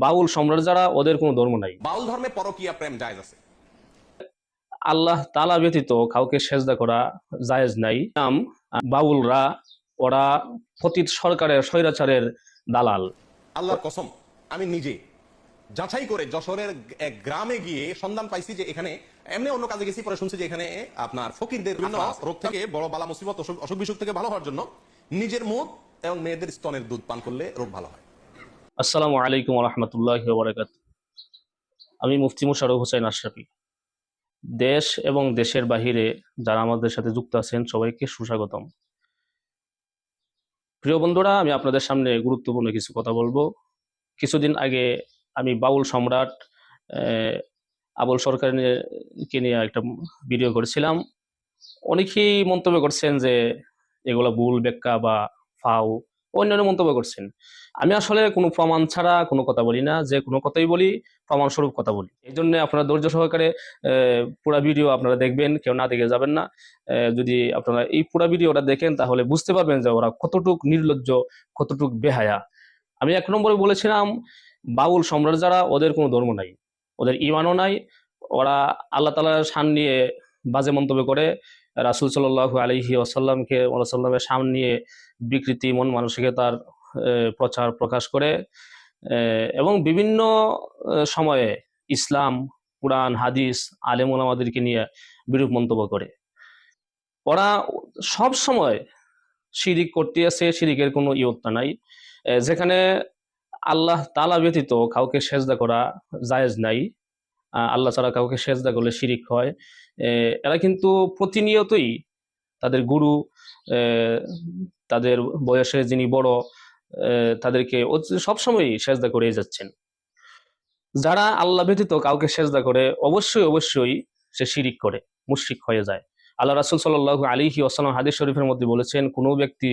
বাউল সম্রাট যারা ওদের কোনো ধর্ম নাই। বাউল ধর্মে পরকীয়া প্রেম জায়েজ আছে। আল্লাহ তালা ব্যতীত কাউকে সেজদা করা জায়েজ নাই। নাম বাউলরা ওরা পতিত সরকারের স্বৈরাচারের দালাল। আল্লাহ কসম আমি নিজে যাচাই করে যশোরের এক গ্রামে গিয়ে সন্ধান পাইছি যে এখানে এমনি অন্য কাজে গেছি পরে শুনছি যে এখানে আপনার ফকিরদের বিভিন্ন রোগ থেকে বড় বালা মুসিবত অসুখ বিসুখ থেকে ভালো হওয়ার জন্য নিজের মুখ এবং মেয়েদের স্তনের দুধ পান করলে রোগ ভালো হয়। আসসালামু আলাইকুম রহমতুল্লাহ বরাকাত আমি মুফতি মুশারফ হোসেন আশরাফি। দেশ এবং দেশের বাহিরে যারা আমাদের সাথে যুক্ত আছেন, সবাইকে সুস্বাগতম। প্রিয় বন্ধুরা, আমি আপনাদের সামনে গুরুত্বপূর্ণ কিছু কথা বলব। কিছুদিন আগে আমি বাউল সম্রাট আবুল সরকার নিয়ে- কে নিয়ে একটা ভিডিও করেছিলাম। অনেকেই মন্তব্য করছেন যে এগুলো ভুল ব্যাখ্যা বা ফাও। অন্যান্য মন্তব্য করছেন। আমি আসলে কোনো প্রমাণ ছাড়া কোনো কথা বলি না, যে কোনো কথাই বলি, প্রমাণস্বরূপ কথা বলি। এই জন্য আপনারা ধৈর্য সহকারে পুরা ভিডিও আপনারা দেখবেন, কেউ না দেখে যাবেন না। যদি আপনারা এই পুরা ভিডিওটা দেখেন, তাহলে বুঝতে পারবেন যে ওরা কতটুক নির্লজ্জ, কতটুক বেহায়া। আমি এক নম্বরে বলেছিলাম, বাউল সম্রাট যারা, ওদের কোনো ধর্ম নাই। ওদের ইমানও নাই। ওরা আল্লাহ তালার সান নিয়ে বাজে মন্তব্য করে। রাসুল সাল্লাহু আলহি ওসাল্লামকে ওসাল্লামের সামনে নিয়ে বিকৃতি, মন মানসিকতার প্রচার প্রকাশ করে এবং বিভিন্ন সময়ে ইসলাম, কোরআন, হাদিস, আলেম ওলামাদেরকে নিয়ে বিরূপ মন্তব্য করে। ওরা সব সময় শিরিক করতে আছে শিরিকের কোনো ইয়ত্তা নাই। যেখানে আল্লাহ তালা ব্যতীত কাউকে সেজদা করা জায়েজ নাই। আল্লাহ ছাড়া কাউকে সেজদা করলে শিরিক হয়। এরা কিন্তু প্রতিনিয়তই তাদের গুরু তাদের বয়সে যিনি বড় তাদেরকে সবসময়ই সেজদা করেই যাচ্ছেন। যারা আল্লাহ ব্যতীত কাউকে সেজদা করে, অবশ্যই অবশ্যই সে শিরিক করে, মুশরিক হয়ে যায়। আল্লাহ রাসুল সাল্লাহ আলিহি ওসালাম হাদিস শরীফের মধ্যে বলেছেন, কোনো ব্যক্তি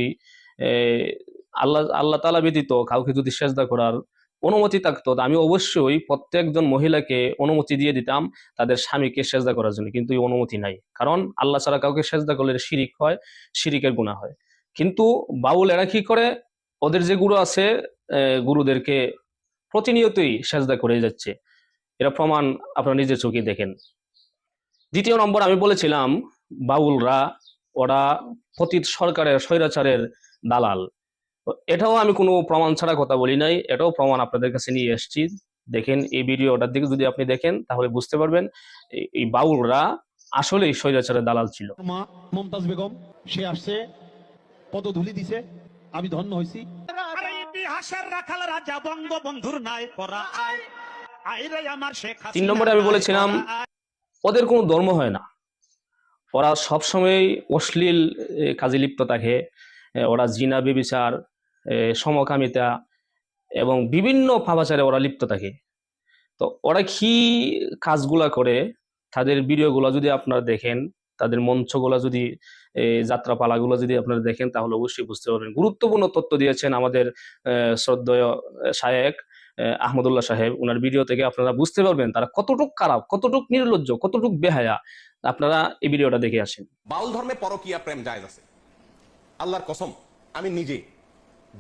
আল্লাহ আল্লাহ তালা ব্যতীত কাউকে যদি সেজদা করার অনুমতি থাকতো। আমি অবশ্যই প্রত্যেকজন মহিলাকে অনুমতি দিয়ে দিতাম তাদের স্বামীকে সেজদা করার জন্য, কিন্তু এই অনুমতি নাই। কারণ আল্লাহ ছাড়া কাউকে সেজদা করলে শিরিক হয়, শিরিকের গুণা হয়। কিন্তু বাউল এরা কি করে? ওদের যে গুরু আছে গুরুদেরকে প্রতিনিয়তই সেজদা করে যাচ্ছে। এরা প্রমাণ আপনারা নিজের চোখে দেখেন। দ্বিতীয় নম্বর আমি বলেছিলাম, বাউলরা, ওরা পতিত সরকারের স্বৈরাচারের দালাল। এটাও আমি কোনো প্রমাণ ছাড়া কথা বলি নাই এটাও প্রমাণ আপনাদের কাছে নিয়ে এসেছি। দেখেন এই ভিডিওটার দিকে যদি আপনি দেখেন তাহলে বুঝতে পারবেন এই- বাউলরা আসলে স্বৈরাচারের দালাল ছিল। মা মমতাজ বেগম সে আসছে পদধূলি দিছে আমি ধন্য হয়েছি ইতিহাসের রাখাল রাজা বঙ্গবন্ধুর নাই আয় আইরে আমার শেখ তিন নম্বরে আমি বলেছিলাম ওদের কোনো ধর্ম হয় না। ওরা সবসময় অশ্লীল কাজে লিপ্ত থাকে। ওরা জিনা বেবিচার সমকামিতা এবং বিভিন্ন পাপাচারে ওরা লিপ্ত থাকে। তো ওরা কি কাজগুলা করে তাদের ভিডিওগুলো যদি আপনারা দেখেন তাদের মঞ্চগুলো যদি যাত্রাপালাগুলো যদি আপনারা দেখেন তাহলে অবশ্যই বুঝতে পারবেন। গুরুত্বপূর্ণ তথ্য দিয়েছেন আমাদের শ্রদ্ধেয় শায়েক আহ, আহমদুল্লাহ সাহেব। ওনার ভিডিও থেকে আপনারা বুঝতে পারবেন তারা কতটুক খারাপ কতটুক নির্লজ্জ কতটুক বেহায়া। আপনারা এই ভিডিওটা দেখে আসেন। বাউল ধর্মে পরকীয়া প্রেম জায়েজ আছে। আল্লাহর কসম আমি নিজে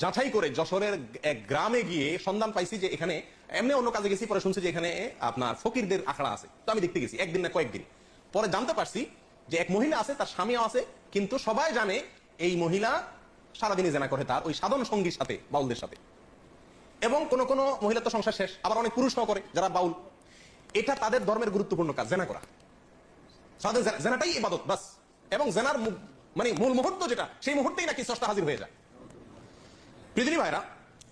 যাচাই করে যশোরের এক গ্রামে গিয়ে সন্ধান পাইছি যে এখানে এমনি অন্য কাজে গেছি, পরে শুনছি যে এখানে আপনার ফকিরদের আখড়া আছে। তো আমি দেখতে গেছি, একদিন না কয়েকদিন। পরে জানতে পারছি যে এক মহিলা আছে, তার স্বামীও আছে, কিন্তু সবাই জানে এই মহিলা সারাদিনই জেনা করে তার ওই সাধন সঙ্গীর সাথে, বাউলদের সাথে। এবং কোন কোন মহিলা তো সংসার শেষ, আবার অনেক পুরুষও করে, যারা বাউল। এটা তাদের ধর্মের গুরুত্বপূর্ণ কাজ, জেনা করা। জেনাটাই ইবাদত বাস এবং জেনার মানে মূল মুহূর্ত যেটা, সেই মুহূর্তেই নাকি স্রষ্টা হাজির হয়ে যায়। পৃথিবী ভাইরা,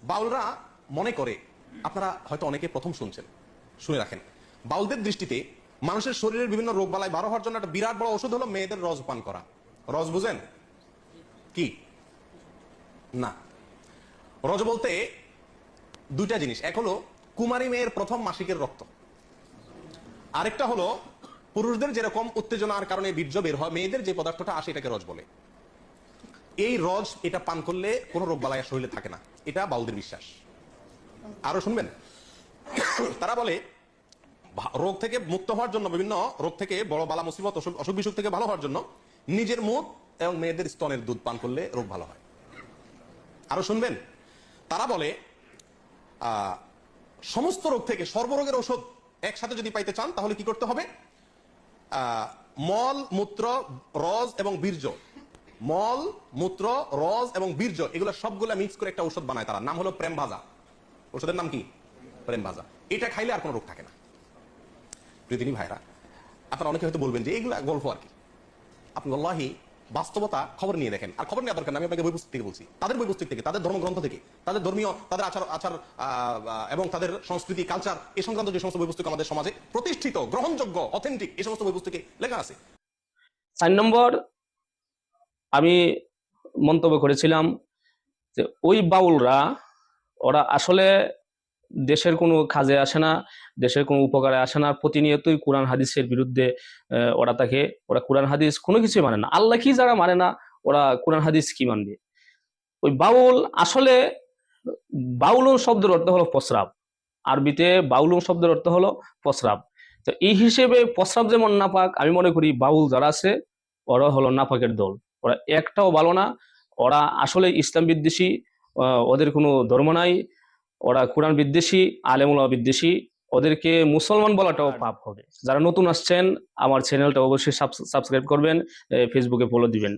বাউলরা মনে করে, আপনারা হয়তো অনেকে প্রথম শুনছেন, শুনে রাখেন। বাউলদের দৃষ্টিতে মানুষের শরীরের বিভিন্ন রোগ বালাই বারো হওয়ার জন্য একটা বিরাট বড় ওষুধ হলো মেয়েদের রস পান করা। রস বুঝেন? কি? না। রজ বলতে দুইটা জিনিস। এক হলো কুমারী মেয়ের প্রথম মাসিকের রক্ত। আরেকটা হলো পুরুষদের যেরকম উত্তেজনার কারণে বীর্য বের হয়, মেয়েদের যে পদার্থটা আসে এটাকে রজ বলে। এই রজ এটা পান করলে কোনো রোগ বালাই শরীরে থাকে না। এটা বাউলদের বিশ্বাস। আরও শুনবেন? তারা বলে রোগ থেকে মুক্ত হওয়ার জন্য, বিভিন্ন রোগ থেকে বড় বালা মুসিবত, অসুখ বিসুখ থেকে ভালো হওয়ার জন্য নিজের মুখ এবং মেয়েদের স্তনের দুধ পান করলে রোগ ভালো হয়। আরও শুনবেন? তারা বলে সমস্ত রোগ থেকে সর্বরোগের ওষুধ একসাথে যদি পাইতে চান, তাহলে কি করতে হবে? মল, মূত্র, রজ এবং বীর্য মল, মূত্র রজ এবং বীর্য, এগুলো সবগুলো মিক্স করে একটা ওষুধ বানায় তারা। নাম হলো প্রেম ভাজা। ওষুধের নাম কি? প্রেম ভাজা। এটা খাইলে আর কোনো রোগ থাকে না। প্রীতিনী ভাইরা, আপনারা অনেকে হয়তো বলবেন যে এগুলো গল্প আর কি। আপনি আল্লাহি বাস্তবতা খবর নিয়ে দেখেন। আর খবর নেওয়া দরকার আমি আপনাকে বই পুস্তক থেকে বলছি। তাদের বই পুস্তক থেকে, তাদের ধর্মগ্রন্থ থেকে, তাদের ধর্মীয়, তাদের আচার আচার এবং তাদের সংস্কৃতি কালচার এই সংক্রান্ত যে সমস্ত বই পুস্তক আমাদের সমাজে প্রতিষ্ঠিত, গ্রহণযোগ্য অথেন্টিক এই সমস্ত বই পুস্তকে লেখা আছে। চার নম্বর আমি মন্তব্য করেছিলাম যে ওই বাউলরা, ওরা আসলে দেশের কোনো কাজে আসে না, দেশের কোনো উপকারে আসে না। প্রতিনিয়তই কোরআন হাদিসের বিরুদ্ধে ওরা তাকে, ওরা কোরআন হাদিস কোনো কিছুই মানে না। আল্লাহ কি যারা মানে না, ওরা কোরআন হাদিস কি মানবে? ওই বাউল আসলে বাউলুন শব্দের অর্থ হলো প্রস্রাব। আরবিতে বাউলুন শব্দের অর্থ হলো প্রস্রাব। তো এই হিসেবে প্রস্রাব যেমন নাপাক, আমি মনে করি বাউল যারা আছে ওরা হলো নাপাকের দল। ওরা একটাও ভালো না। ওরা আসলে ইসলাম বিদ্বেষী ওদের কোনো ধর্ম নাই। ওরা কোরআন বিদ্বেষী আলেমুল্লাহ বিদ্বেষী। ওদেরকে মুসলমান বলাটাও পাপ হবে। যারা নতুন আসছেন আমার চ্যানেলটা অবশ্যই সাবস্ক্রাইব করবেন ফেসবুকে ফলো দিবেন।